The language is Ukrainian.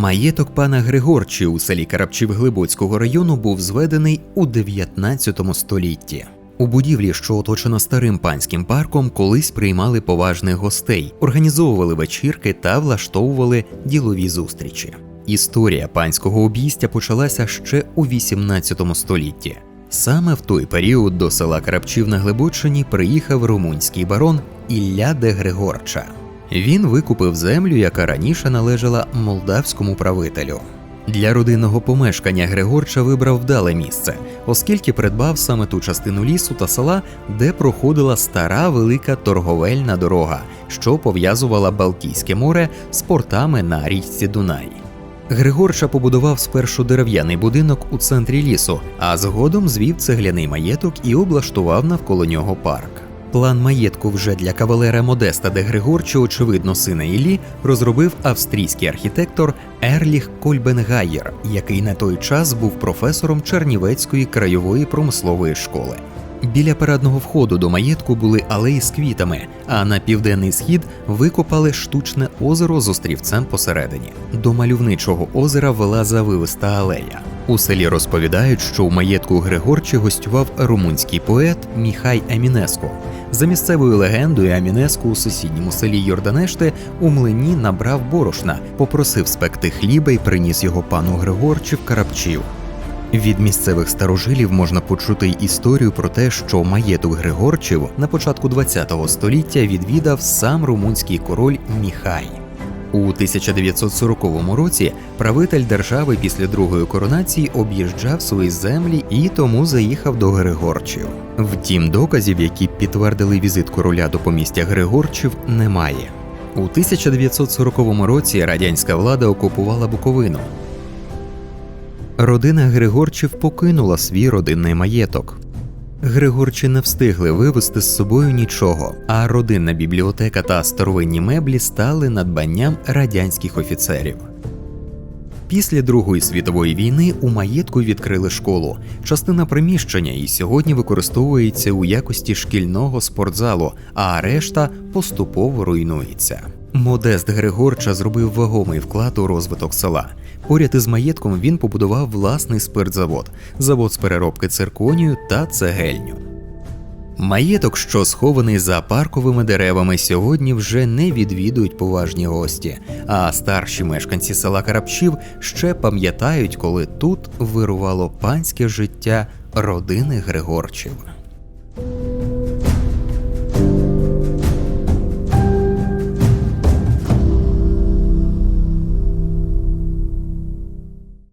Маєток пана Григорчі у селі Карапчів Глибоцького району був зведений у 19 столітті. У будівлі, що оточена старим панським парком, колись приймали поважних гостей, організовували вечірки та влаштовували ділові зустрічі. Історія панського обійстя почалася ще у 18 столітті. Саме в той період до села Карапчів на Глибочині приїхав румунський барон Ілля де Григорча. Він викупив землю, яка раніше належала молдавському правителю. Для родинного помешкання Григорча вибрав вдале місце, оскільки придбав саме ту частину лісу та села, де проходила стара велика торговельна дорога, що пов'язувала Балтійське море з портами на річці Дунай. Григорча побудував спершу дерев'яний будинок у центрі лісу, а згодом звів цегляний маєток і облаштував навколо нього парк. План маєтку вже для кавалера Модеста де Григорча, очевидно, сина Іллі, розробив австрійський архітектор Ерліх Кольбенгайєр, який на той час був професором Чернівецької краєвої промислової школи. Біля парадного входу до маєтку були алеї з квітами, а на південний схід викопали штучне озеро з острівцем посередині. До мальовничого озера вела завивиста алея. У селі розповідають, що у маєтку Григорчі гостював румунський поет Міхай Емінеско. За місцевою легендою, Амінеско у сусідньому селі Йорданеште у млині набрав борошна, попросив спекти хліба і приніс його пану Григорчі в Карапчів. Від місцевих старожилів можна почути й історію про те, що маєток Григорчів на початку ХХ століття відвідав сам румунський король Міхай. У 1940 році правитель держави після другої коронації об'їжджав свої землі і тому заїхав до Григорчів. Втім, доказів, які підтвердили візит короля до помістя Григорчів, немає. У 1940 році радянська влада окупувала Буковину. Родина Григорчів покинула свій родинний маєток. Григорчі не встигли вивезти з собою нічого, а родинна бібліотека та старовинні меблі стали надбанням радянських офіцерів. Після Другої світової війни у маєтку відкрили школу. Частина приміщення і сьогодні використовується у якості шкільного спортзалу, а решта поступово руйнується. Модест Григорча зробив вагомий вклад у розвиток села. Поряд із маєтком він побудував власний спиртзавод, завод з переробки цирконію та цегельню. Маєток, що схований за парковими деревами, сьогодні вже не відвідують поважні гості, а старші мешканці села Карапчів ще пам'ятають, коли тут вирувало панське життя родини Григорчів.